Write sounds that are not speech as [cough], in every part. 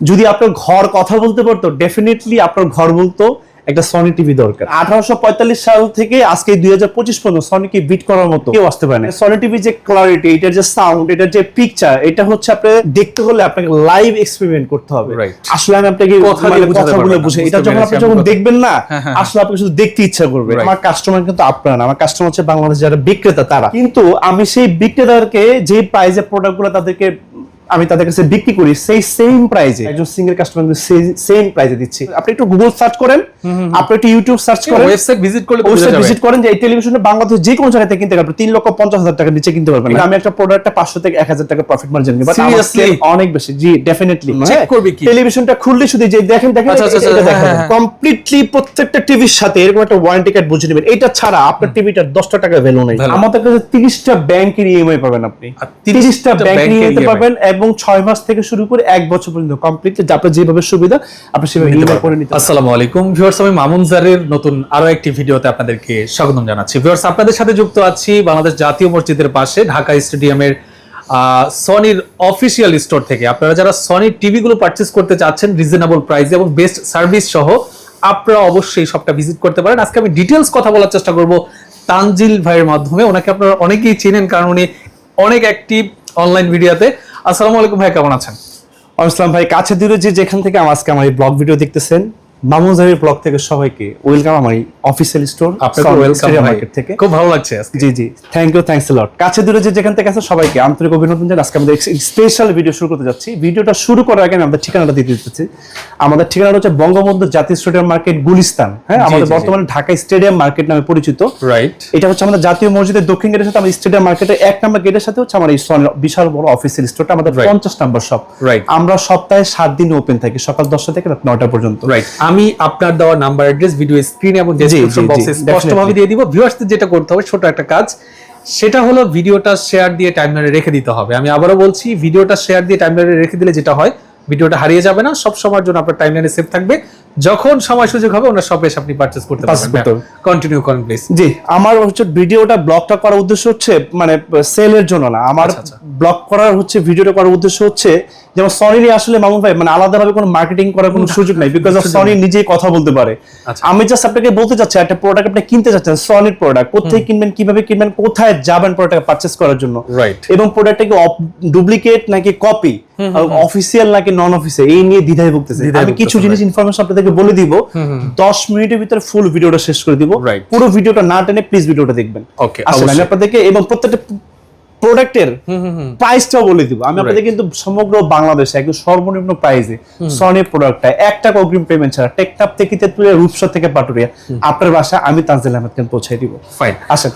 যদি আপনার ঘর কথা বলতে পারতো ডেফিনেটলি আপনার ঘর বলতো একটা সনি টিভি দরকার। আঠারোশো পঁয়তাল্লিশ সাল থেকে আজকে দুই হাজার পঁচিশ পর্যন্ত সনিকে বিট করার মতো কেউ আসতে পারে সনি টিভি যে ক্লারিটি এটার যে সাউন্ড এটার যে পিকচার এটা হচ্ছে আপনার দেখতে হলে আপনাকে লাইভ এক্সপেরিমেন্ট করতে হবে। আসলে আমি আপনাকে মানে কথাগুলো বুঝে এটা যখন আপনি যখন দেখবেন না হ্যাঁ, হ্যাঁ, আসলে আপনি শুধু দেখতে ইচ্ছা করবে। আমার কাস্টমার কিন্তু আপনারা না আমার কাস্টমার হচ্ছে বাংলাদেশ যারা বিক্রেতা তারা। কিন্তু আমি সেই বিক্রেতাদেরকে যে প্রাইজে প্রোডাক্টগুলো তাদেরকে আমি তাদের কাছে বিক্রি করি সেই সেম প্রাইজে একজন সিঙ্গেল কাস্টমার সেম প্রাইজে দিচ্ছি। আপনি একটু গুগল সার্চ করেন। আপনি একটু ইউটিউব সার্চ করেন। ওয়েবসাইট ভিজিট করলে ওয়েবসাইট ভিজিট করেন যে এই টেলিভিশনটা বাংলাদেশ যে কোনো জায়গা থেকে কিনতে পারবেন। তিন লক্ষ পঞ্চাশ হাজার টাকা নিচে কিনতে পারবেন। আমি একটা প্রোডাক্টটা পাঁচশো থেকে এক হাজার টাকা প্রফিট মার্জিন sale অনেক বেশি। জি ডেফিনেটলি করবে কি? টেলিভিশনটা খুললে শুধু যে দেখেন দেখেন আচ্ছা, আচ্ছা, আচ্ছা, হ্যাঁ, হ্যাঁ। কমপ্লিটলি প্রত্যেকটা টিভির সাথে এরকম একটা ওয়ারেন্টি কার্ড বুঝে নেবেন। এটা ছাড়া আপনার টিভিটার দশটা টাকা ভ্যালু নেই। আমাদের কাছে তিরিশটা ব্যাংকের ইএমআই পাবেন আপনি। তিরিশটা ব্যাংক নিয়ে নিতে পারবেন এবং ছয় মাস থেকে শুরু করে এক বছর পর্যন্ত কমপ্লিটলি আপনার যেভাবে সুবিধা আপনি সেভাবে ইএমআই করে নিতে। আসসালামু আলাইকুম। ভিউয়ার্স আমি মামুন জারের নতুন আরও একটি ভিডিওতে আপনাদেরকে স্বাগতম জানাচ্ছি। ভিউয়ার্স আপনাদের সাথে যুক্ত আছি বাংলাদেশ জাতীয় মসজিদের পাশে ঢাকা স্টেডিয়ামের সনির অফিসিয়াল স্টোর থেকে। আপনারা যারা সনির টিভি গুলো পারচেস করতে চাচ্ছেন রিজনেবল প্রাইসে এবং বেস্ট সার্ভিস সহ আপনারা অবশ্যই সবটা ভিজিট করতে পারেন। আজকে আমি ডিটেলস কথা বলার চেষ্টা করব তানজিল ভাইয়ের মাধ্যমে। ওনাকে আপনারা অনেকেই চেনেন কারণ উনি অনেক অ্যাক্টিভ অনলাইন ভিডিওতে আসসালামু আলাইকুম ভাই, কেমন আছেন? আসসালাম ভাই, কাছে দূরে যে যেখান থেকে আজকে আমার এই ব্লগ ভিডিও দেখতেছেন ব্লগ থেকে সবাইকে ওয়েলকাম আমার অফিসিয়াল স্টোর মার্কেট থেকে। খুব ভালো লাগছে জি জি। থ্যাংক ইউ থ্যাংকস লট কাছে দূরে যে যেখান থেকে আছে সবাইকে আন্তরিক অভিনন্দন জানাই। আজকে আমাদের স্পেশাল ভিডিও শুরু করতে যাচ্ছি। ভিডিওটা শুরু করার আগে আমি আমাদের ঠিকানাটা দিতে দিতেছি আমাদের ঠিকানাটা হচ্ছে বঙ্গবন্ধু জাতীয় স্টেডিয়াম মার্কেট গুলিস্তান। হ্যাঁ আমাদের। বর্তমানে ঢাকা স্টেডিয়াম মার্কেট নামে পরিচিত। রাইট এটা হচ্ছে আমাদের জাতীয় মসজিদের দক্ষিণ গেটের সাথে আমাদের স্টেডিয়াম মার্কেটের এক নম্বর গেটের সাথে হচ্ছে আমার এই বিশাল বড় অফিসিয়াল স্টোরটা আমাদের পঞ্চাশ নম্বর শপ. আমরা সপ্তাহে সাত দিন ওপেন থাকি সকাল দশটা থেকে রাত নয়টা পর্যন্ত। রাইট আমি আপনার দেওয়া নাম্বার অ্যাড্রেস ভিডিও স্ক্রিন এবং ডেসক্রিপশন বক্সে স্পষ্টভাবে দিয়ে দিব। ভিউয়ার্সদের যেটা করতে হবে ছোট একটা কাজ সেটা হলো ভিডিওটা শেয়ার দিয়ে টাইমলাইনে রেখে দিতে হবে। আমি আবারও বলছি ভিডিওটা শেয়ার দিয়ে টাইমলাইনে রেখে দিলে যেটা হয় ভিডিওটা হারিয়ে যাবে না সব সময়ের জন্য আপনার টাইমলাইনে সেভ থাকবে। যখন সময় সুযোগ হবে ওনার শপে এসে আপনি পারচেজ করতে পারবেন। কন্টিনিউ করেন প্লিজ জি আমার হচ্ছে ভিডিওটা ব্লগটা করার উদ্দেশ্য হচ্ছে মানে সেলের জন্য না। আমার আচ্ছা, আচ্ছা। ব্লগ করার হচ্ছে ভিডিওটা করার উদ্দেশ্য হচ্ছে যেমন সনি নিয়ে আসলে মামুন ভাই মানে আলাদাভাবে কোনো মার্কেটিং করার কোনো সুযোগ নাই বিকজ অফ সনি নিজেই কথা বলতে পারে। আচ্ছা। আমি জাস্ট আপনাকে বলতে চাচ্ছি একটা প্রোডাক্ট আপনি কিনতে চাচ্ছেন সনির প্রোডাক্ট কোথায় কিনবেন কীভাবে কিনবেন কোথায় যাবেন প্রোডাক্ট পারচেস করার জন্য। Right. এবং প্রোডাক্টটা কি ডুপ্লিকেট নাকি কপি অফিসিয়াল নাকি নন অফিসিয়াল এই নিয়ে দ্বিধায় ভুগতেছে। আমি কিছু জিনিস ইনফরমেশন আপনাদেরকে বলে দিব দশ মিনিটের ভিতরে ফুল ভিডিওটা শেষ করে দিব। পুরো ভিডিওটা না টেনে প্লিজ ভিডিওটা দেখবেন। আসলে আমি আপনাদেরকে এবং প্রত্যেকটা প্রোডাক্টের প্রাইসটাও বলে দিব। আমি আপনাদের কিন্তু সমগ্র বাংলাদেশে একদম সর্বনিম্ন প্রাইসে সনি প্রোডাক্টটা এক টাকা অগ্রিম পেমেন্ট ছাড়া টেকটাপ থেকে রূপসা থেকে পাটুরিয়া আপনার বাসা আমি তানজিল আহমেদকে পৌঁছে দিব। ফাইন আসেন।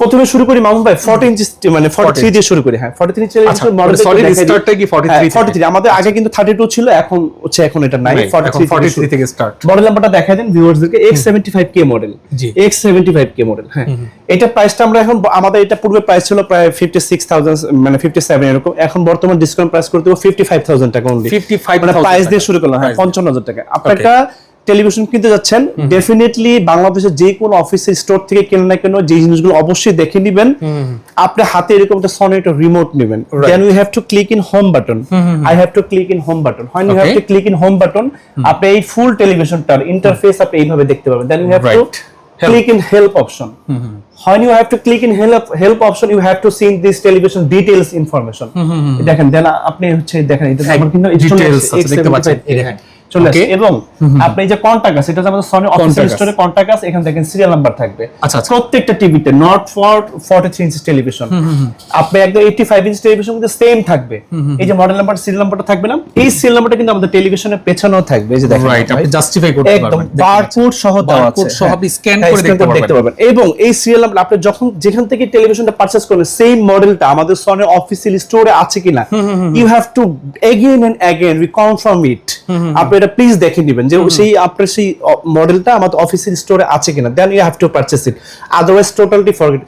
প্রথমে শুরু করি মামুন ভাই 40 ইঞ্চি মানে 43 দিয়ে শুরু করি হ্যাঁ 43 চলে আচ্ছা, মানে solid startটা কি 43 থেকে? 43 আমাদের আগে কিন্তু 32 ছিল এখন হচ্ছে এখন এটা নাই Right, এখন 43 থেকে start। মডেল নাম্বারটা দেখাই দেন ভিউয়ার্সদেরকে X75K মডেল জি। X75K মডেল হ্যাঁ। এটা প্রাইসটা আমরা এখন আমাদের এটা পূর্বে প্রাইস ছিল প্রায় 56000 মানে 57 এরকম এখন বর্তমান ডিসকাউন্ট প্রাইস করতে 55000 টাকা অনলি 55,000 মানে প্রাইস দিয়ে শুরু করলাম হ্যাঁ Price দিয়ে। 55000 টাকা। আপনি একটা টেলিভিশন কিনতে যাচ্ছেন ডেফিনেটলি বাংলাদেশের যে কোনো অফিসের স্টোর থেকে কেনেন না কেন যে জিনিসগুলো অবশ্যই দেখে নেবেন। আপনি হাতে এরকম একটা সনি একটা রিমোট নেবেন। Then you have to click in home button I have to click in home button when you have to click in home. Button আপনি এই ফুল টেলিভিশনটার ইন্টারফেস আপনি এইভাবে দেখতে পাবেন। Then you have to Right. Help. click in help option when you have to click in help help option you have to see this television details information দেখেন then আপনি হচ্ছে দেখেন এটা আমার কিন্তু আসছে, আছে, দেখতে পাচ্ছেন। X75 চলে Okay. এবং আপনি যে কন্টাক্ট আছে এটা আমাদের সনি অফিসিয়াল স্টোরে কন্টাক্ট আছে। এখানে দেখেন সিরিয়াল নাম্বার থাকবে। আচ্ছা, আচ্ছা। প্রত্যেকটা টিভিতে নট ফর 43 ইঞ্চি টেলিভিশন আপনি একদম 85 ইঞ্চি টেলিভিশন কিন্তু সেম থাকবে। এই যে মডেল নাম্বার সিরিয়াল নাম্বারটা থাকবে না। এই সিরিয়াল নাম্বারটা কিন্তু আমাদের টেলিভিশনের পেছনেও থাকবে। এই যে দেখেন রাইট আপনি জাস্টিফাই করতে পারবেন। দেখতে বারকোড সহ দেওয়া আছে। সহ আপনি হ্যাঁ, করে দেখতে পারবেন। এবং এই সিরিয়াল নাম্বার আপনি যখন যেখান থেকে টেলিভিশনটা পারচেজ করবেন সেম মডেলটা আমাদের সনি অফিসিয়াল স্টোরে আছে কিনা you have to again and again we confirm it আপনি এটা প্লিজ দেখে নেবেন যে সেই আপনার সেই মডেলটা আমাদের অফিসের স্টোরে আছে কিনা then you have to purchase it otherwise totally forget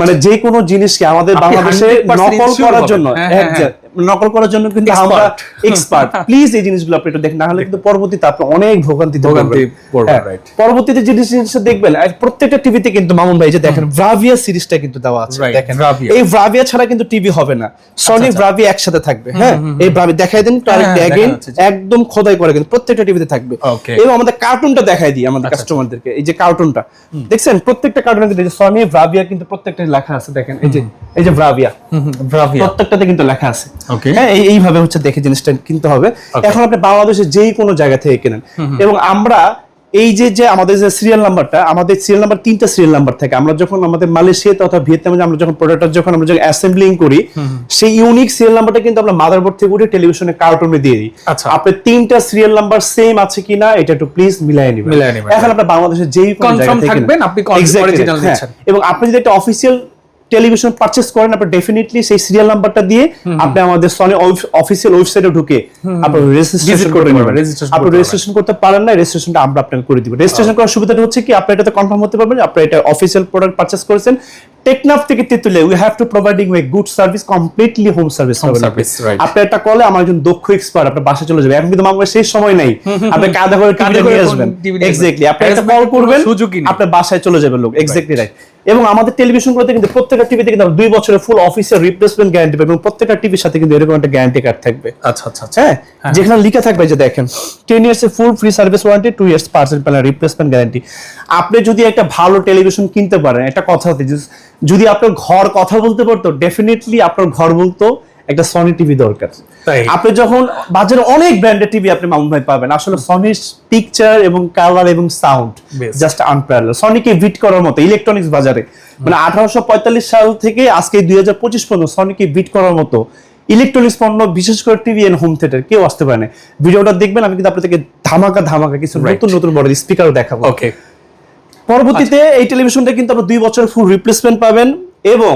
মানে যে কোনো জিনিসকে আমাদের বাংলাদেশে নকল করার জন্য হ্যাঁ, হ্যাঁ, হ্যাঁ। নকল করার জন্য কিন্তু আমরা এক্সপার্ট প্লিজ [laughs] এই জিনিসগুলো আপনি একটু দেখেন না হলে কিন্তু পরবর্তীতে আপনি অনেক ভোগান্তিতে। পড়বেন, হ্যাঁ, পরবর্তীতে যে জিনিসটা দেখবেন আর প্রত্যেকটা টিভিতে কিন্তু মামুন ভাই যে দেখেন ব্রাভিয়া সিরিজটা কিন্তু দেওয়া আছে দেখেন। এই ব্রাভিয়া ছাড়া কিন্তু টিভি হবে না। সনি আচ্ছা। ব্রাভিয়া একসাথে থাকবে হ্যাঁ? এই ব্রাভি দেখাই দেন হ্যাঁ, আরেকটা অ্যাগেন একদম খোদাই করে কিন্তু প্রত্যেকটা টিভিতে থাকবে। এবং আমাদের কার্টুনটা দেখাই দিই আমাদের কাস্টমারদেরকে এই যে কার্টুনটা দেখছেন প্রত্যেকটা কার্টুনে কিন্তু সনি ব্রাভিয়া কিন্তু প্রত্যেকটা লেখা আছে দেখেন এই যে এই যে ব্রাভিয়া ব্রাভিয়া প্রত্যেকটাতে কিন্তু লেখা আছে. হ্যাঁ এইভাবে হচ্ছে দেখে জিনিসটা কিনতে হবে। এখন আপনি বাংলাদেশে যেই কোনো জায়গা থেকে কেনেন। এবং আমরা এই যে যে আমাদের যে সিরিয়াল নাম্বারটা আমাদের সিরিয়াল নাম্বার তিনটা সিরিয়াল নাম্বার থাকে। আমরা যখন আমাদের মালয়েশিয়া তথা ভিয়েতনামে আমরা যখন প্রোডাক্টটা যখন আমরা যখন অ্যাসেম্বলিং করি সেই ইউনিক সিরিয়াল নাম্বারটা কিন্তু আমরা মাদারবোর্ড থেকে উঠে টেলিভিশনে কার্টুনে দিয়ে দিই। আচ্ছা। আপনার তিনটা সিরিয়াল নাম্বার সেম আছে কিনা এটা একটু প্লিজ মিলাই নিবেন। এখন আপনার বাংলাদেশে যেই কোনো জায়গা থেকে থাকবেন, আপনি হ্যাঁ। এবং আপনি যদি একটা অফিসিয়াল টেলিভিশন পারচেজ করেন আপনি ডেফিনেটলি সেই সিরিয়াল নাম্বারটা দিয়ে আপনি আমাদের সনি অফিসিয়াল ওয়েবসাইটে ঢুকে আপনি রেজিস্ট্রেশন করতে পারবেন, আপনি রেজিস্ট্রেশন করতে পারেন না রেজিস্ট্রেশনটা আমরা আপনাকে করে দিব। রেজিস্ট্রেশন করার সুবিধাটা হচ্ছে কি আপনি এটাতে কনফার্ম হতে পারবেন আপনি এটা অফিসিয়াল প্রোডাক্ট পারচেজ করেছেন। টেকনাফ থেকে তেতুলে we have to providing a good service completely home service. আপনি একটা কলে আমার একজন দক্ষ এক্সপার্ট আপনার বাসায় চলে যাবে। এখন কিন্তু আমার সেই সময় নাই। আপনি কাঁধা করে কাঁধে করে আসবেন। এক্স্যাক্টলি আপনি একটা কল করবেন। আপনার বাসায় চলে যাবে লোক। এক্স্যাক্টলি রাইট এবং আমাদের টেলিভিশন গুলোতে কিন্তু প্রত্যেকটা টিভিতে কিন্তু দুই বছরের ফুল অফিসিয়াল রিপ্লেসমেন্ট গ্যারান্টি পাবে এবং প্রত্যেকটা টিভির সাথে কিন্তু এরকম একটা গ্যারান্টি কার্ড থাকবে। আচ্ছা আচ্ছা আচ্ছা। হ্যাঁ? যেখানে লিখে থাকবে যে দেখেন ten years a full free service warranty two years percent panel replacement guarantee আপনি যদি একটা ভালো টেলিভিশন কিনতে পারেন একটা কথা হতে যদি আপনার ঘর কথা বলতে পারতো ডেফিনেটলি আপনার ঘর বলতো একটা সনি টিভি দরকার। আপনি যখন বাজারে অনেক ব্র্যান্ডের টিভি আপনি মামুন ভাই পাবেন। আসলে সনির পিকচার এবং কালার এবং সাউন্ড জাস্ট আনপ্যারাল সনিকে বিট করার মতো ইলেকট্রনিক্স বাজারে। মানে আঠারোশো পঁয়তাল্লিশ সাল থেকে আজকে দুই হাজার পঁচিশ পর্যন্ত সনিকে বিট করার মতো ইলেকট্রনিক্স পণ্য বিশেষ করে টিভি এন্ড হোম থিয়েটার কেউ আসতে পারে না। ভিডিওটা দেখবেন আমি কিন্তু আপনাদেরকে ধামাকা ধামাকা কিছু নতুন নতুন বড় স্পিকারও দেখাবো। ওকে পরবর্তীতে এই টেলিভিশনটা কিন্তু আপনি দুই বছর ফুল রিপ্লেসমেন্ট পাবেন এবং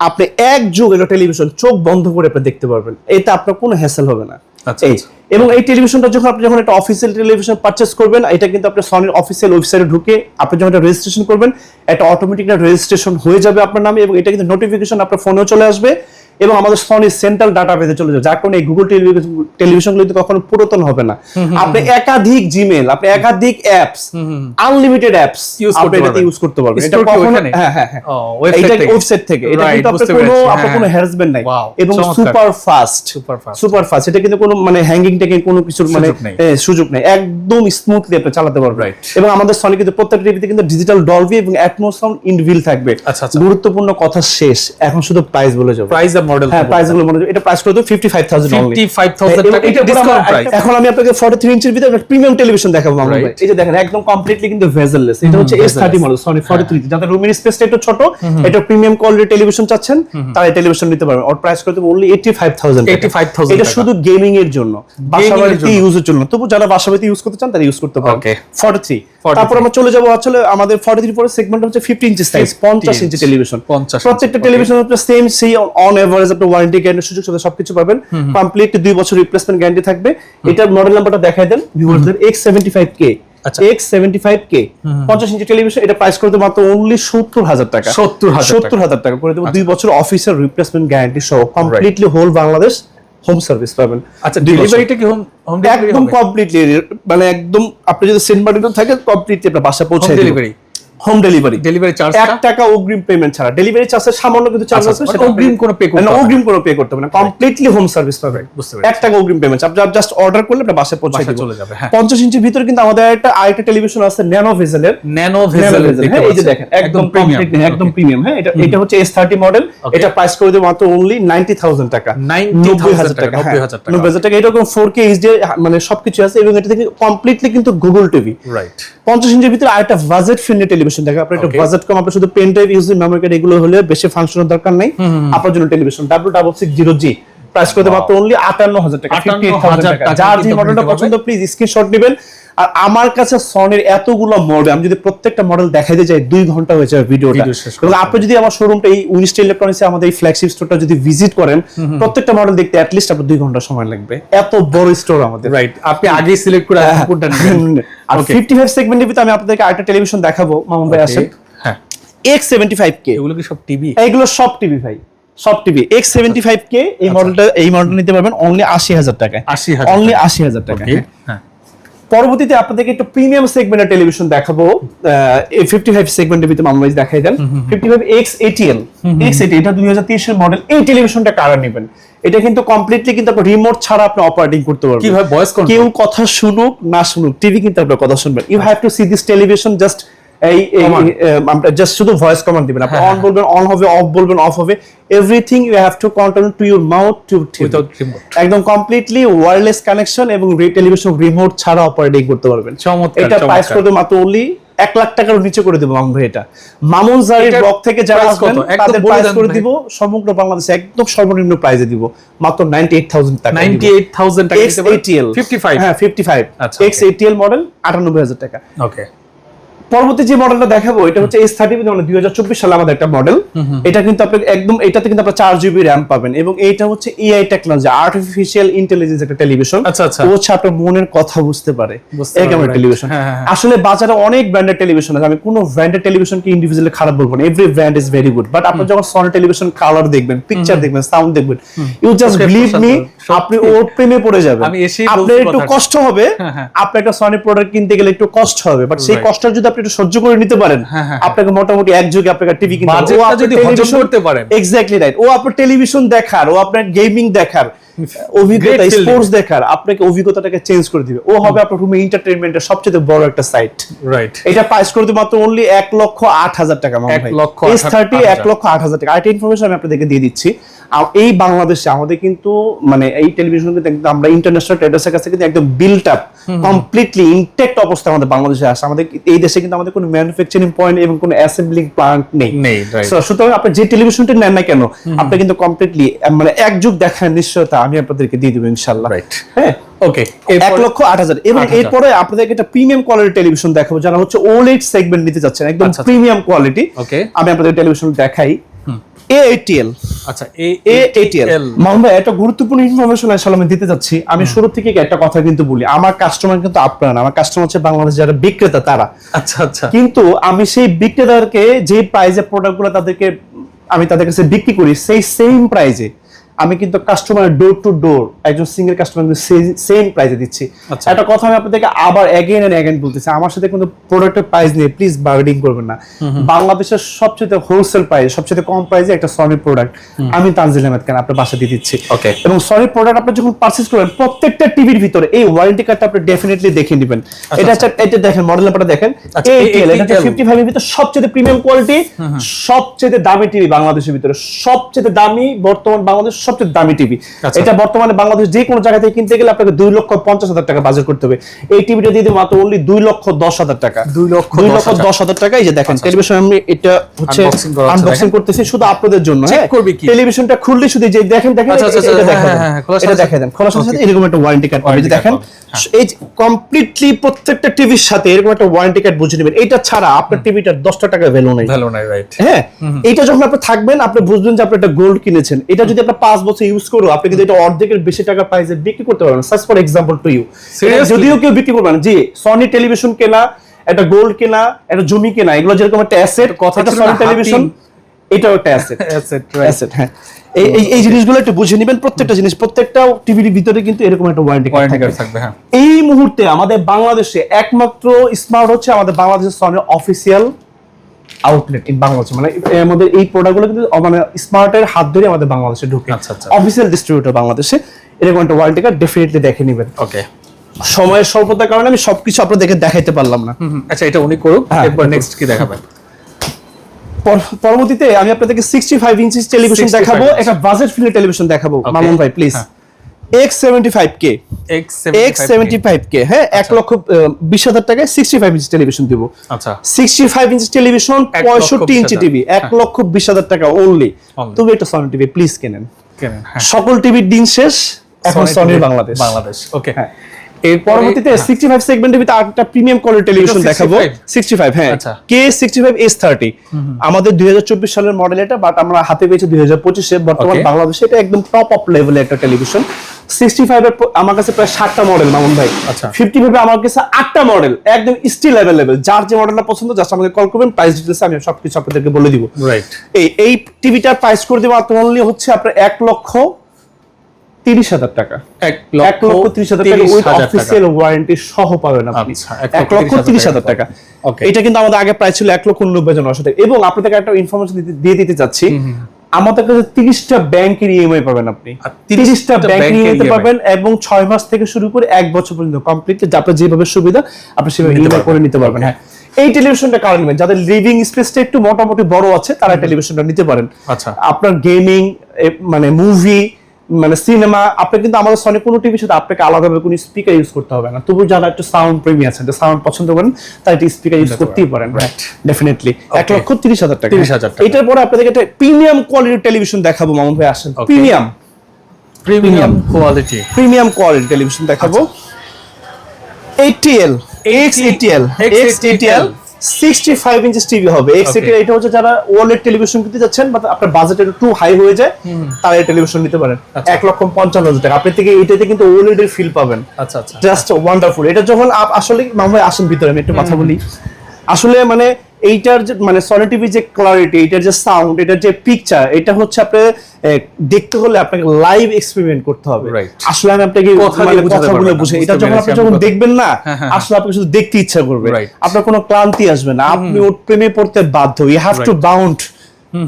আপনি এক যুগ এটা টেলিভিশন চোখ বন্ধ করে আপনি দেখতে পারবেন। এটা আপনার কোনো হ্যাসেল হবে না। আচ্ছা, এই এবং এই টেলিভিশনটা যখন আপনি যখন একটা অফিসিয়াল টেলিভিশন পারচেস করবেন এটা কিন্তু আপনার সনির অফিসিয়াল ওয়েবসাইটে ঢুকে আপনি যখন এটা রেজিস্ট্রেশন করবেন এটা অটোমেটিক রেজিস্ট্রেশন হয়ে যাবে আপনার নামে এবং এটা কিন্তু নোটিফিকেশন আপনার ফোনেও চলে আসবে। এবং আমাদের সনির সেন্ট্রাল ডাটা বেজে চলে যাবে যার কারণে এই গুগল টেলিভিশনগুলো কখনো পুরাতন হবে না। আপনি একাধিক জিমেল আপনি একাধিক অ্যাপস আনলিমিটেড অ্যাপস Use করতে পারবেন। ইউজ করতে পারবেন। এটা কখনো হ্যাঁ হ্যাঁ হ্যাঁ। এটা ওয়েবসাইট থেকে? এটা কিন্তু আপনার কোনো আপনার হ্যাঁ, কোনো হ্যাঁ। হ্যারাসমেন্ট নাই। এবং super fast Super fast। Super fast এটা কিন্তু কোনো মানে হ্যাঙ্গিং টেকিং কোনো কিছুর মানে সুযোগ নেই। নেই। একদম স্মুথলি আপনি চালাতে পারবেন. এবং আমাদের সনি কিন্তু প্রত্যেকটা টিভিতে কিন্তু ডিজিটাল ডলবি এবং অ্যাটমোস সাউন্ড ইনভিল থাকবে। আচ্ছা, আচ্ছা। গুরুত্বপূর্ণ কথা শেষ। এখন শুধু প্রাইস বলে যাব। প্রাইস মডেল হ্যাঁ প্রাইসগুলো মনে এটা প্রাইস করে দেবো ফিফটি ফাইভ থাউজেন্ড 55,000 টাকা, এটা discount price। এখন আমি আপনাকে ফর্টি থ্রি ইঞ্চের ভিতরে প্রিমিয়াম টেলিভিশন দেখাবো মামুন এই যে দেখেন একদম কমপ্লিটলি কিন্তু ভেজেললেস এটা হচ্ছে S thirty model Sony forty three যাদের রুমের স্পেসটা একটু ছোট এটা প্রিমিয়াম কোয়ালিটি টেলিভিশন চাচ্ছেন তারা এই টেলিভিশন নিতে পারবেন। ওর প্রাইস করতে অনলি এইটি ফাইভ থাউজেন্ড 85,000 এটা শুধু গেমিং এর জন্য বাসা এর বাড়িতে জন্য। ইউজের জন্য। তবু যারা বাসা বাড়িতে ইউজ করতে চান তারা ইউজ করতে. থ্রি 43 তারপর আমরা চলে যাব আসলে আমাদের ফর্টি থ্রি পরের সেগমেন্ট হচ্ছে ফিফটি ইঞ্চি সাইজ পঞ্চাশ ইঞ্চি টেলিভিশন 50 ইঞ্চি, প্রত্যেকটা টেলিভিশন আপনার সেম সেই অন এভারেজ আপনার ওয়ারেন্টি গ্যারান্টি সুযোগ সুবিধা সবকিছু পাবেন। কমপ্লিট দুই বছর রিপ্লেসমেন্ট গ্যারান্টি থাকবে। এটার মডেল নাম্বারটা দেখাই দেন ভিউয়ারদের এক্স সেভেন্টি ফাইভ কে আচ্ছা। এক্স সেভেন্টি ফাইভ কে পঞ্চাশ ইঞ্চি টেলিভিশন এটা প্রাইস করতে মাত্র অনলি সত্তর হাজার টাকা। 70,000 টাকা। সত্তর হাজার টাকা করে দেবো। দুই বছর অফিসের রিপ্লেসমেন্ট গ্যারান্টি সহ completely whole Bangladesh. Home service পাবেন। আচ্ছা ডেলিভারিটা কি হোম হোম ডেলিভারি একদম কমপ্লিটলি মানে একদম আপনি যদি সেন্ট মার্টিনও থাকে কমপ্লিটলি আপনার বাসা পৌঁছে delivery? Home delivery delivery charge এক টাকা অগ্রিম পেমেন্ট ছাড়া। ডেলিভারি চার্জের সামান্য কিন্তু চার্জ আচ্ছা, আছে সেটা অগ্রিম কোনো pay করতে না, অগ্রিম কোনো পে করতে হবে না। কমপ্লিটলি হোম সার্ভিস বুঝতে পেরেছি। এক টাকা অগ্রিম পেমেন্ট আপনি জাস্ট অর্ডার করলে আপনার বাসায় পৌঁছে দিবে। চলে যাবে, হ্যাঁ। ইঞ্চির ভিতরে কিন্তু আমাদের একটা আরেকটা টেলিভিশন আছে ন্যানো ভেজেলের ন্যানো ভেজেল হ্যাঁ এই যে দেখেন একদম প্রিমিয়াম একদম প্রিমিয়াম হ্যাঁ এটা এটা হচ্ছে এস থার্টি মডেল এটা প্রাইস করে দেবো মাত্র অনলি নাইনটি থাউজেন্ড টাকা। 90,000 টাকা, 90,000 টাকা। নব্বই হাজার টাকা এরকম ফোর কে এইচডি মানে সবকিছু আছে এবং এটা থেকে কমপ্লিটলি কিন্তু গুগল টিভি রাইট পঞ্চাশ ইঞ্চির ভিতরে আরেকটা বাজেট ফ্রেন্ডলি টেলিভিশন দেখে আপনার একটা বাজেট কম আপনার শুধু pen drive use memory card এগুলো হলে বেশি ফাংশনের দরকার নাই। আপনার জন্য television. W double six zero G price করতে মাত্র অনলি আটান্ন হাজার টাকা 58,000 টাকা টাকা। যার যে মডেলটা পছন্দ প্লিজ স্ক্রিনশট নেবেন। আর আমার কাছে সনির এতগুলো মডেল আমি যদি প্রত্যেকটা মডেল দেখাইতে যাই দুই ঘণ্টা হয়ে যাবে ভিডিওটা এবং আপনি যদি আমার শোরুমটা এই উইনস্টার ইলেকট্রনিক্সে আমাদের এই ফ্ল্যাগশিপ স্টোরটা যদি ভিজিট করেন প্রত্যেকটা মডেল দেখতে অ্যাটলিস্ট আপনার দুই ঘণ্টা সময় লাগবে। এত বড় স্টোর আমাদের। রাইট আপনি আগেই সিলেক্ট করে হ্যাঁ, কোনটা [laughs] আর ফিফটি ফাইভ সেগমেন্টের ভিতরে আমি আপনাদেরকে আরেকটা টেলিভিশন দেখাবো মামুন ভাই আসেন। হ্যাঁ। এক্স সেভেন্টি ফাইভ কে এগুলো কি সব টিভি এইগুলো সব টিভি ভাই। সব TV. X seventy five K এই মডেলটা এই মডেলটা নিতে পারবেন অনলি আশি হাজার টাকায়। আশি অনলি আশি হাজার টাকা হ্যাঁ। পরবর্তীতে আপনাদেরকে একটু প্রিমিয়াম সেগমেন্টের টেলিভিশন দেখাবো। ফিফটি ফাইভ সেগমেন্টের ভিতরে মামলাইজ দেখাই দেন। Fifty five X ATL X এটি এটা দুই হাজার তেইশের মডেল এই টেলিভিশনটা কারা নেবেন? এটা কিন্তু কমপ্লিটলি কিন্তু রিমোট ছাড়া আপনি অপারেটিং করতে পারবেন। কীভাবে ভয়েস কোন কেউ কথা শুনুক না শুনুক টিভি কিন্তু আপনার কথা শুনবেন। You have to see this television just এই আমরা জাস্ট শুধু ভয়েস কমান্ড দিবেন। আপনি হ্যাঁ, অন বলবেন অন হবে অফ বলবেন অফ হবে। Everything you have to control to your mouth to একদম কমপ্লিটলি ওয়্যারলেস কানেকশন এবং টেলিভিশন রিমোট ছাড়া অপারেটিং করতে পারবেন। এটা প্রাইস করতে মাত্র only এক লাখ টাকার নিচে করে দেবো ভাই এটা। মামুন জারির ব্লক থেকে যারা আসবেন তাদের প্রাইস করে দিব সমগ্র বাংলাদেশে একদম সর্বনিম্ন প্রাইসে দিব। মাত্র 98000 টাকা নাইনটি এইট থাউজেন্ড টাকা এক্স এটিএল ফিফটি ফাইভ হ্যাঁ 55 আচ্ছা, এক্স এটিএল মডেল 98000 টাকা। ওকে পরবর্তী যে মডেলটা দেখাবো এটা হচ্ছে এস থার্টি মানে দুই হাজার চব্বিশ সালে আমাদের একটা মডেল এটা কিন্তু আপনি একদম এটাতে কিন্তু আপনার চার জিবি র্যাম পাবেন এবং এইটা হচ্ছে এআই টেকনোলজি আর্টিফিশিয়াল ইন্টেলিজেন্স একটা টেলিভিশন আচ্ছা, আচ্ছা। হচ্ছে আপনার মনের কথা বুঝতে পারে। এরকম. টেলিভিশন হ্যাঁ, হ্যাঁ, হ্যাঁ। আসলে বাজারে অনেক ব্র্যান্ডের টেলিভিশন আছে। আমি কোনো ব্র্যান্ডের টেলিভিশনকে ইন্ডিভিজুয়ালি খারাপ বলব না। Every brand is very good but আপনি যখন সনি টেলিভিশন কালার দেখবেন পিকচার দেখবেন সাউন্ড দেখবেন ইউ জাস্ট বিলিভ মি আপনি ওর প্রেমে পড়ে যাবেন। আপনার একটু কষ্ট হবে। আপনার একটা সনি প্রোডাক্ট কিনতে গেলে একটু কষ্ট হবে। বাট সেই. কষ্ট যদি আপনি একটু সহ্য করে নিতে পারেন। হ্যাঁ, হ্যাঁ, আপনাকে মোটামুটি এক যুগে আপনাকে টিভি কিনতে করতে পারেন। এক্স্যাক্টলি রাইট ও আপনার টেলিভিশন দেখার ও আপনার গেমিং দেখার অভিজ্ঞতা স্পোর্টস দেখার আপনাকে অভিজ্ঞতাটাকে চেঞ্জ করে দিবে। ও হবে আপনার রুমে এন্টারটেইনমেন্টের সবচেয়ে বড় একটা সাইট রাইট এটা প্রাইস করতে মাত্র অনলি এক লক্ষ আট হাজার টাকা এক লক্ষ থার্টি এক লক্ষ আট হাজার টাকা। আরেকটা ইনফরমেশন আমি আপনাদেরকে দিয়ে দিচ্ছি। আর এই বাংলাদেশে আমাদের কিন্তু মানে এই টেলিভিশন কিন্তু একদম আমরা ইন্টারন্যাশনাল ট্রেডার্সের কাছে কিন্তু একদম বিল্ট আপ কমপ্লিটলি ইনটেক্ট অবস্থা আমাদের বাংলাদেশে আসে। আমাদের এই দেশে কিন্তু আমাদের কোনো ম্যানুফ্যাকচারিং পয়েন্ট এবং কোনো অ্যাসেম্বলিং প্লান্ট নেই। সুতরাং আপনি যে টেলিভিশনটা নেন না কেন আপনি কিন্তু কমপ্লিটলি মানে এক যুগ দেখার নিশ্চয়তা আমি আপনাদেরকে দিয়ে দেবো ইনশাল্লাহ. হ্যাঁ? ওকে এক লক্ষ আট হাজার। এবং এরপরে আপনাদেরকে একটা প্রিমিয়াম কোয়ালিটি টেলিভিশন দেখাবো যারা হচ্ছে ওলেড সেগমেন্ট নিতে যাচ্ছেন একদম আচ্ছা, আচ্ছা। Premium quality Okay. আমি আপনাদের টেলিভিশন দেখাই। আচ্ছা এ এ ভাই, একটা গুরুত্বপূর্ণ ইনফরমেশন আসলে আমি দিতে যাচ্ছি আমি শুরু থেকে একটা কথা কিন্তু বলি আমার কাস্টমার কিন্তু আপনারা আমার কাস্টমার হচ্ছে বাংলাদেশ যারা বিক্রেতা তারা। আচ্ছা আচ্ছা। কিন্তু আমি সেই বিক্রেতাদেরকে যে প্রাইজে প্রোডাক্টগুলো তাদেরকে আমি তাদের কাছে বিক্রি করি সেই সেম প্রাইজে আমি কিন্তু কাস্টমার ডোর টু ডোর একজন সিঙ্গেল কাস্টমার কিন্তু সেম প্রাইজে দিচ্ছি। আচ্ছা। একটা কথা আমি আপনাদেরকে আবার এগেন এন্ড এগেন বলতেছি আমার সাথে কিন্তু প্রোডাক্টের প্রাইস নিয়ে প্লিজ বার্গেনিং করবেন না। বাংলাদেশের সবচেয়ে হোলসেল প্রাইস সবচেয়ে কম প্রাইসে একটা সনি প্রোডাক্ট আমি তানজিল আহমেদ খান আপনার বাসা দিয়ে দিচ্ছি. এবং সনি প্রোডাক্ট আপনি যখন পারচেজ করবেন প্রত্যেকটা টিভির ভিতরে এই ওয়ারেন্টি কার্ডটা আপনি ডেফিনেটলি দেখে নেবেন। এটা হচ্ছে এটা দেখেন মডেল নাম্বারটা দেখেন। আচ্ছা, ATL, এটা 55 এর ভিতরে সবচেয়ে প্রিমিয়াম কোয়ালিটি সবচেয়ে দামি টিভি বাংলাদেশের ভিতরে। সবচেয়ে দামি বর্তমান বাংলাদেশ সবচেয়ে দামি টিভি আচ্ছা। এটা বর্তমানে বাংলাদেশ যে কোনো জায়গা থেকে কিনতে গেলে আপনাকে দুই লক্ষ পঞ্চাশ হাজার টাকা বাজার করতে হবে। এই টিভিটা দিয়ে মাত্র অনলি দুই লক্ষ দশ হাজার টাকা। দুই লক্ষ দুই লক্ষ হাজার। দশ হাজার টাকা এই যে দেখেন টেলিভিশন আমি এটা হচ্ছে আনবক্সিং করতেছি শুধু আপনাদের জন্য Check হ্যাঁ? টেলিভিশনটা খুললে শুধু যে দেখেন দেখেন আচ্ছা, আচ্ছা, এটা আচ্ছা, হ্যাঁ, হ্যাঁ, হ্যাঁ, খোলার সাথে দেখা দেন খোলার সাথে সাথে এরকম একটা ওয়ারেন্টি কার্ড পাবেন দেখেন। এই কমপ্লিটলি প্রত্যেকটা টিভির সাথে এরকম একটা ওয়ারেন্টি কার্ড বুঝে নেবেন। এটা ছাড়া আপনার টিভিটার দশটা টাকা ভ্যালু নেই। ভালো নাই রাইট হ্যাঁ? এটা যখন আপনি থাকবেন আপনি বুঝবেন যে আপনি একটা গোল্ড কিনেছেন। এটা যদি আপনি পাঁচ বছর ইউজ করো আপনি কিন্তু এটা অর্ধেকের বেশি টাকা প্রাইসে বিক্রি করতে পারবেন search for example to you যদিও কেউ বিক্রি করবে না। জি সনি টেলিভিশন কেনা একটা গোল্ড কেনা একটা জমি কেনা এগুলো যেরকম একটা অ্যাসেট কথা সনি টেলিভিশন এটাও একটা অ্যাসেট অ্যাসেট অ্যাসেট হ্যাঁ। এই এই- জিনিসগুলো একটু বুঝে নেবেন প্রত্যেকটা জিনিস প্রত্যেকটা টিভির ভিতরে কিন্তু এরকম একটা ওয়ারেন্টি কার্ড থাকবে হ্যাঁ। এই মুহূর্তে আমাদের বাংলাদেশে একমাত্র স্মার্ট হচ্ছে আমাদের বাংলাদেশের সনের অফিসিয়াল আউটলেট ইন বাংলাদেশ মানে আমাদের এই প্রোডাক্টগুলো কিন্তু মানে স্মার্টের হাত ধরে আমাদের বাংলাদেশে ঢুকে। আচ্ছা, আচ্ছা। অফিসিয়াল ডিস্ট্রিবিউটর বাংলাদেশে এরকম একটা ওয়ারেন্টি কার্ড ডেফিনেটলি দেখে নেবেন। ওকে সময়ের স্বল্পতার কারণে আমি সবকিছু আপনাদেরকে দেখাইতে পারলাম না। আচ্ছা এটা উনি করুক হ্যাঁ, এরপর নেক্সট কি দেখাবেন? পরবর্তীতে আমি আপনাদেরকে সিক্সটি ফাইভ ইঞ্চিস টেলিভিশন দেখাবো একটা বাজেট ফিল্ড টেলিভিশন দেখাবো। মামুন ভাই please. X seventy five K X seventy five K হ্যাঁ এক লক্ষ বিশ হাজার টাকায় সিক্সটি ফাইভ ইঞ্চ টেলিভিশন দিব। আচ্ছা। সিক্সটি ফাইভ ইঞ্চ টেলিভিশন পঁয়ষট্টি ইঞ্চি টিভি এক হ্যাঁ। লক্ষ বিশ হাজার টাকা। তুমি একটা সনি টিভি প্লিজ কেনেন। হ্যাঁ। সকল টিভির দিন শেষ এখন বাংলাদেশ। বাংলাদেশ ওকে হ্যাঁ। এর পরবর্তীতে সিক্সটি ফাইভ সেগমেন্টের ভিতরে আরেকটা প্রিমিয়াম কোয়ালিটি টেলিভিশন দেখাবো। 65? সিক্সটি ফাইভ হ্যাঁ। আচ্ছা। K sixty five S thirty আমাদের দুই হাজার চব্বিশ সালের মডেল এটা বাট আমরা হাতে পেয়েছি দুই হাজার পঁচিশে। বর্তমান. বাংলাদেশে এটা একদম টপ অফ লেভেলের একটা টেলিভিশন সিক্সটি ফাইভ এর আমার কাছে প্রায় ষাটটা মডেল মামুন ভাই। আচ্ছা। ফিফটি ফাইভ আমার কাছে আটটা মডেল একদম স্টিল অ্যাভেলেবেল যার যে মডেলটা পছন্দ জাস্ট আমাকে কল করবেন প্রাইস ডিটেলস আমি সবকিছু আপনাদেরকে বলে দিব। রাইট এই এই টিভিটার প্রাইস করে দেবো আপনার অনলি হচ্ছে আপনার এক লক্ষ তিরিশ হাজার টাকা। এক লক্ষ তিরিশ হাজার টাকা উইথ অফিসিয়াল ওয়ারেন্টি সহ পাবেন আপনি। এক লক্ষ তিরিশ হাজার টাকা. এটা কিন্তু আমাদের আগে প্রায় ছিল এক লক্ষ নব্বই জন টাকা। এবং আপনাদেরকে একটা ইনফরমেশন দিয়ে দিতে চাচ্ছি। আমাদের কাছে তিরিশটা ব্যাংকের ইএমআই পাবেন আপনি। তিরিশটা ব্যাংক নিতে EMI পারবেন এবং ছয় মাস থেকে শুরু করে এক বছর পর্যন্ত কমপ্লিট আপনার যেভাবে সুবিধা আপনি সেভাবে নিতে ইএমআই পারবেন। করে নিতে পারবেন হ্যাঁ। এই টেলিভিশনটা কারণ নেবেন? যাদের লিভিং স্পেসটা একটু মোটামুটি বড় আছে তারা টেলিভিশনটা নিতে পারেন। আচ্ছা। আপনার গেমিং মানে মুভি মানে সিনেমা আপনি কিন্তু আমাদের সনি কোনো টিভির সাথে আপনাকে আলাদাভাবে কোনো স্পিকার ইউজ করতে হবে না। তবু যারা একটু সাউন্ড প্রেমী আছেন যে সাউন্ড পছন্দ করেন তারা একটু স্পিকার ইউজ করতেই পারেন ডেফিনেটলি এক. লক্ষ তিরিশ হাজার টাকা। 30,000 টাকা। এটার পরে আপনাদেরকে একটা প্রিমিয়াম কোয়ালিটির টেলিভিশন দেখাবো মামুন ভাই আসেন. Premium premium quality premium quality television দেখাবো। ATL X ATL X ATL sixty inch inches TV হবে। এক্স এটা হচ্ছে যারা ওয়ালেট টেলিভিশন কিনতে যাচ্ছেন বা আপনার বাজেট একটু হাই হয়ে যায় তারা এই টেলিভিশন নিতে পারেন। আচ্ছা। এক লক্ষ পঞ্চান্ন হাজার টাকা। আপনি থেকে এটাতে কিন্তু ওয়ালেট এর ফিল পাবেন। আচ্ছা আচ্ছা। জাস্ট ওয়ান্ডারফুল এটা যখন আসলে মামা আসেন ভিতরে আমি একটু কথা বলি। আসলে মানে এইটার মানে সনি যে ক্লারিটি এটার যে সাউন্ড এটার যে পিকচার এটা হচ্ছে আপনি দেখতে হলে আপনাকে লাইভ এক্সপেরিমেন্ট করতে হবে। আসলে আমি আপনাকে কথা দিয়ে মানে বুঝে এটা যখন আপনি যখন দেখবেন না হ্যাঁ, হ্যাঁ, আসলে আপনাকে শুধু দেখতে ইচ্ছা করবে। আপনার কোনো ক্লান্তি আসবে না। আপনি ওর প্রেমে পড়তে বাধ্য। You have to bound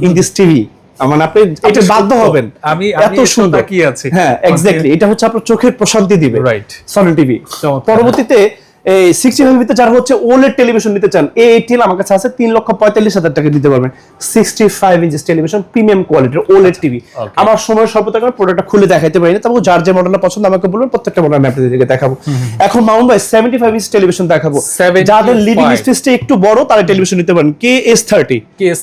in this TV মানে আপনি এটা বাধ্য হবেন। আমি- এত সুন্দর। তাকিয়ে আছি। হ্যাঁ এক্স্যাক্টলি এটা হচ্ছে আপনার চোখের প্রশান্তি দিবে। Right Sony TV. পরবর্তীতে এই সিক্সটি ফাইভ ভিতরে যারা হচ্ছে ওলেড টেলিভিশন নিতে চান আমার কাছে আছে তিন লক্ষ পঁয়তাল্লিশ হাজার টাকা দিতে পারবেন। Sixty five inches television premium কোয়ালিটির ওলেড টিভি আমার সময় কারণে প্রোডাক্টটা খুলে দেখাইতে পারি না তবে যার যে মডেলটা পছন্দ আমাকে বলবেন প্রত্যেকটা মডেল আমি আপনাদেরকে দেখাবো। এখন মাউন্ট ভাই সেভেন্টি ফাইভ ইঞ্চ টেলিভিশন দেখাবো যাদের লিভিং স্পেসটা একটু বড় তারা টেলিভিশন নিতে পারেন। K S thirty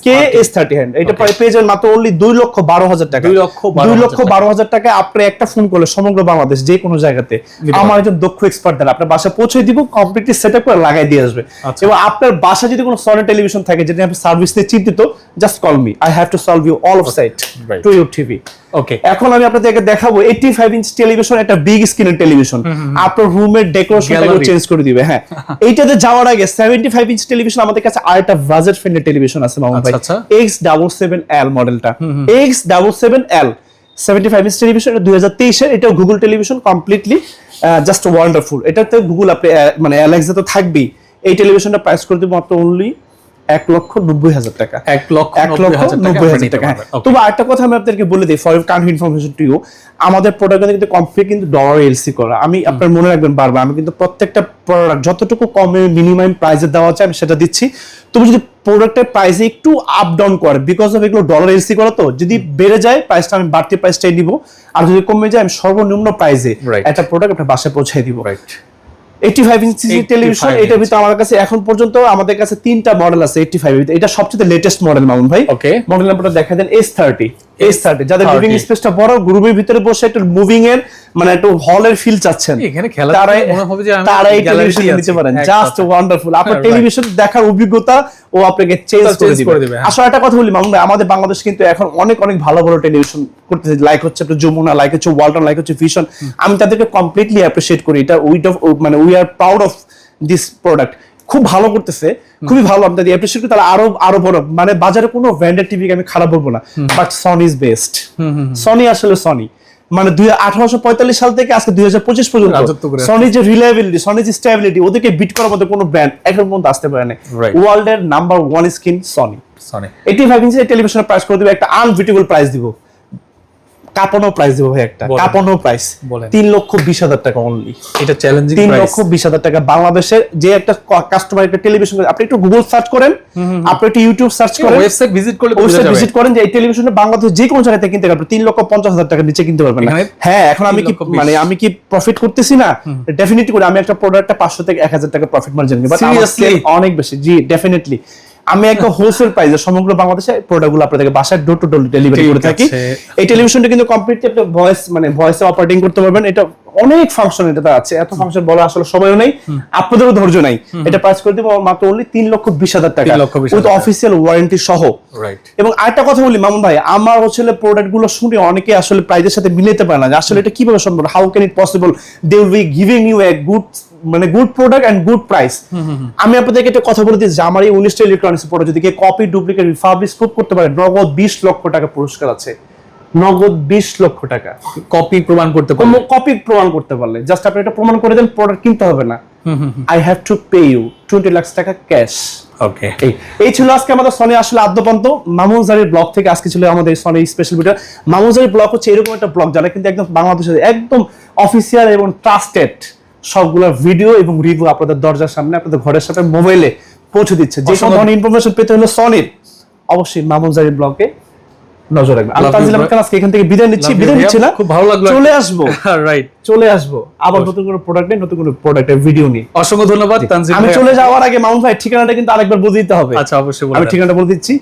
K S thirty hand এটা. পেয়ে যাবেন মাত্র অনলি দুই লক্ষ বারো হাজার টাকা। দুই লক্ষ দুই লক্ষ বারো হাজার টাকা আপনি একটা ফোন করলে সমগ্র বাংলাদেশ যে কোনো জায়গাতে আমার একজন দক্ষ এক্সপার্ট দ্বারা আপনার বাসা পৌঁছে দিব কমপ্লিটলি সেট আপ করে লাগাই দিয়ে আসবে। আচ্ছা। এবং আপনার বাসা যদি কোনো সনি টেলিভিশন থাকে যেটা আপনি সার্ভিস নিয়ে চিন্তিত just call me I have to solve you all of sight to your TV okay এখন আমি আপনাদেরকে দেখাবো এইটি ফাইভ ইঞ্চ টেলিভিশন একটা বিগ স্ক্রিনের টেলিভিশন আপনার রুমের ডেকোরেশনটাকে. চেঞ্জ করে দিবে হ্যাঁ। [laughs] এইটাতে যাওয়ার আগে সেভেন্টি ফাইভ ইঞ্চ টেলিভিশন আমাদের কাছে আরেকটা বাজেট ফ্রেন্ডলি টেলিভিশন আছে মামুন ভাই। আচ্ছা, আচ্ছা। এক্স ডাবল সেভেন এল মডেলটা X double seven L seventy five inch television দুই হাজার তেইশের এটা Google television completely just wonderful এটাতে গুগল আপনি মানে অ্যালেক্সা তো থাকবেই। এই টেলিভিশনটা প্রাইস করে দিব মাত্র অনলি এক লক্ষ নব্বই হাজার টাকা। এক লক্ষ এক লক্ষ নব্বই হাজার টাকা। তবে আরেকটা কথা আমি আপনাদেরকে বলে দিই for kind information to you আমাদের প্রোডাক্ট কিন্তু কমপ্লিট কিন্তু ডলার এলসি করা। আমি আপনার মনে রাখবেন বারবার আমি কিন্তু প্রত্যেকটা প্রোডাক্ট যতটুকু কমে মিনিমাম প্রাইসে দেওয়া যায় আমি সেটা দিচ্ছি। তুমি যদি প্রোডাক্টের প্রাইসে একটু আপ ডাউন করে বিকজ অফ এগুলো ডলার এলসি করা তো যদি বেড়ে যায় প্রাইসটা আমি বাড়তি প্রাইসটাই দিব আর যদি কমে যায় আমি সর্বনিম্ন প্রাইসে. একটা প্রোডাক্ট আপনার বাসায় পৌঁছে দিব। রাইট টেলিভিশন আমার কাছে এখন পর্যন্ত আমাদের কাছে তিনটা মডেল আছে এটা সবচেয়ে লেটেস্ট মডেল মামুন ভাই। মডেল নাম্বারটা দেখা দেন S30 মানে অভিজ্ঞতা ও চেঞ্জ করে আসলে একটা কথা বলি আমাদের বাংলাদেশ কিন্তু এখন অনেক অনেক ভালো ভালো টেলিভিশন করতেছে। লাইক হচ্ছে যমুনা লাইক হচ্ছে ওয়ালটন লাইক হচ্ছে ভিশন আমি তাদেরকে কমপ্লিটলি অ্যাপ্রিসিয়েট করি। এটা উইট অফ মানে we are proud of this product খুব ভালো করতেছে খুবই ভালো আমি তাদের অ্যাপ্রিশিয়েট করি তাহলে আরও আরও বড় মানে বাজারে কোনো ব্র্যান্ডেড টিভি আমি খারাপ বলব না but Sony is best Sony আসলে সনি মানে দুই আঠারোশো পঁয়তাল্লিশ সাল থেকে আজকে দুই হাজার পঁচিশ পর্যন্ত সনি যে রিলায়েবিলিটি সনি যে স্টেবিলিটি ওদেরকে বিট করার মধ্যে কোনো ব্র্যান্ড এখন পর্যন্ত আসতে পারে না. ওয়ার্ল্ডের number one screen Sony sorry eighty five inch টেলিভিশনের প্রাইস করে দিবে একটা আনবিটেবল প্রাইস দিব। কাপানো প্রাইস দিব ভাই একটা। কাপানো প্রাইস তিন লক্ষ বিশ হাজার টাকা অনলি এটা চ্যালেঞ্জিং তিন লক্ষ বিশ হাজার টাকা। বাংলাদেশের যে একটা কাস্টমার একটা টেলিভিশন আপনি একটু গুগল সার্চ করেন। আপনি একটু ইউটিউব সার্চ করেন। ওয়েবসাইট ভিজিট করলে ওয়েবসাইট ভিজিট করেন যে এই টেলিভিশনে বাংলাদেশ যে কোনো জায়গা থেকে কিনতে পারবেন। তিন লক্ষ পঞ্চাশ হাজার টাকা নিচে কিনতে পারবেন হ্যাঁ এখন আমি কি মানে আমি কি প্রফিট করতেছি না? ডেফিনেটলি করে আমি একটা প্রোডাক্টটা পাঁচশো থেকে এক হাজার টাকা প্রফিট মার্জিন অনেক বেশি। জি ডেফিনেটলি আমি একটা [laughs] হোলসেল প্রাইসে সমগ্র বাংলাদেশে প্রোডাক্টগুলো আপনাদেরকে বাসায় ডোর টু ডোর ডেলিভারি করে থাকি। এই টেলিভিশনটা কিন্তু কমপ্লিটলি আপনি ভয়েস মানে ভয়েসে অপারেটিং করতে পারবেন এটা অনেক ফাংশন এটাতে আছে এত ফাংশন বলা আসলে সময়ও নেই আপনাদেরও ধৈর্য নাই। এটা প্রাইস করে দেবো মাত্র অনলি তিন লক্ষ বিশ হাজার টাকা 3 লক্ষ 20 উইথ অফিসিয়াল ওয়ারেন্টি সহ। এবং আরেকটা কথা বলি মামুন ভাই আমার হচ্ছে প্রোডাক্টগুলো শুনে অনেকে আসলে প্রাইজের সাথে মিলাতে পারে না আসলে এটা কীভাবে সম্ভব? How can it possible they will be giving you a good মানে good product and good price আমি আপনাদেরকে একটা কথা বলে দিচ্ছি যে আমার এই উনিশটা ইলেকট্রনিক্স প্রোডাক্ট যদি কপি ডুপ্লিকেট প্রুভ করতে পারে নগদ বিশ লক্ষ টাকা পুরস্কার আছে। নগদ বিশ লক্ষ টাকা। কপি প্রমাণ করতে পারবে কপি প্রমাণ করতে পারলে। জাস্ট আপনি এটা প্রমাণ করে দেন প্রোডাক্ট কিনতে হবে না। I have to pay you twenty lakh taka cash okay এই ছিল আজকে আমাদের সনি আসলে আদ্যপন্ত। মামুনজারির ব্লগ থেকে আজকে ছিল আমাদের সনি স্পেশাল ভিডিও মামুনজারির ব্লগ হচ্ছে এরকম একটা ব্লগ যারা কিন্তু একদম বাংলাদেশের একদম অফিসিয়াল এবং ট্রাস্টেড সবগুলো ভিডিও এবং রিভিউ আপনাদের দরজার সামনে আপনাদের ঘরের সামনে মোবাইলে পৌঁছে দিচ্ছে। যে কোনো ধরনের ইনফরমেশন পেতে হলে সনির অবশ্যই মামুনজারির ব্লগে নজর রাখবেন। আমি তানজিল আহমেদ আজকে এখান থেকে বিদায় নিচ্ছি। বিদায় নিচ্ছি না। খুব ভালো লাগল। চলে আসব। [laughs] রাইট চলে আসব। আবার নতুন কোনো প্রোডাক্ট নিয়ে নতুন কোনো প্রোডাক্টের ভিডিও নিয়ে। অসংখ্য ধন্যবাদ তানজিল আমি চলে যাওয়ার আগে মাউন্ট ভাই ঠিকানাটা কিন্তু আরেকবার বলে দিতে হবে। আচ্ছা অবশ্যই আমি ঠিকানাটা বলে দিচ্ছি।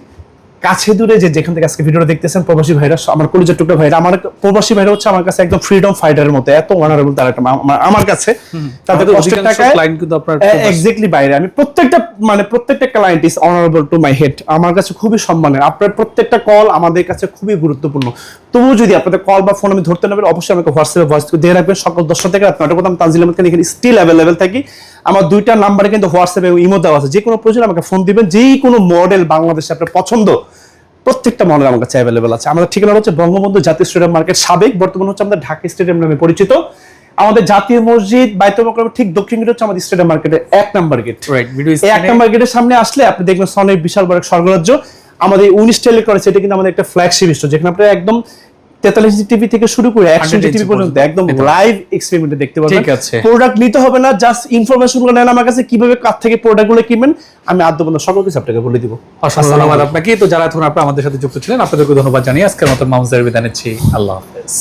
কাছে দূরে যে যেখান থেকে আজকে ভিডিওটা দেখতেছেন প্রবাসী ভাইরা আমার কলেজের টুকরা ভাইরা আমার প্রবাসী ভাইরা হচ্ছে আমার কাছে একদম ফ্রিডম ফাইটারের মতো এত অনারেবল তারা একটা আমার- কাছে। তাদের কষ্টের টাকায় client কিন্তু আপনার এক্স্যাক্টলি বাইরে। আমি প্রত্যেকটা মানে প্রত্যেকটা client is honourable to my head আমার কাছে খুবই সম্মানের। আপনার প্রত্যেকটা কল আমাদের কাছে খুবই গুরুত্বপূর্ণ। তবুও যদি আপনাদের কল বা ফোন আমি ধরতে না পারি অবশ্যই আমাকে হোয়াটসঅ্যাপে ভয়েস দিয়ে রাখবেন। সকাল দশটা থেকে রাত পর্যন্ত আমি তানজিল এখানে স্টিল অ্যাভেলেবেল থাকি। আমার দুইটা নাম্বারে কিন্তু হোয়াটসঅ্যাপে ইমো দেওয়া আছে। যে কোনো প্রয়োজন আমাকে ফোন দিবেন যেই কোনো মডেল বাংলাদেশে আপনার পছন্দ প্রত্যেকটা মডেল আমার কাছে অ্যাভেলেবেল আছে। আমাদের ঠিকানা হচ্ছে বঙ্গবন্ধু জাতীয় স্টেডিয়াম মার্কেট সাবেক বর্তমানে হচ্ছে আমাদের ঢাকা স্টেডিয়াম নামে পরিচিত। আমাদের জাতীয় মসজিদ বাইতুল ঠিক দক্ষিণ গেট হচ্ছে আমাদের স্টেডিয়াম মার্কেটের এক নাম্বার গেট এক নাম্বার গেটের সামনে আসলে আপনি দেখবেন সনের বিশাল বড় এক স্বর্গরাজ্য। আমাদের উনিশ ইলেকট্রনিক্স এটা কিন্তু আমাদের একটা ফ্ল্যাগশিপ স্টোর যেখানে আপনি একদম তেতাল্লিশ টিভি থেকে শুরু করে একশো 100 টিভি পর্যন্ত একদম লাইভ এক্সপেরিমেন্টে দেখতে পাবেন ঠিক আছে। প্রোডাক্ট নিতে হবে না জাস্ট ইনফরমেশনগুলো নেন আমার কাছে কীভাবে কার থেকে প্রোডাক্টগুলো কিনবেন আমি আদ্য বন্ধু সকল কিছু আপনাকে বলে দিব। অসংখ্য ধন্যবাদ আপনাকে। তো যারা এখন আপনারা আমাদের সাথে যুক্ত ছিলেন আপনাদেরকে ধন্যবাদ জানিয়ে আজকের মতো মামুজার বিদায় নিচ্ছি আল্লাহ হাফেজ।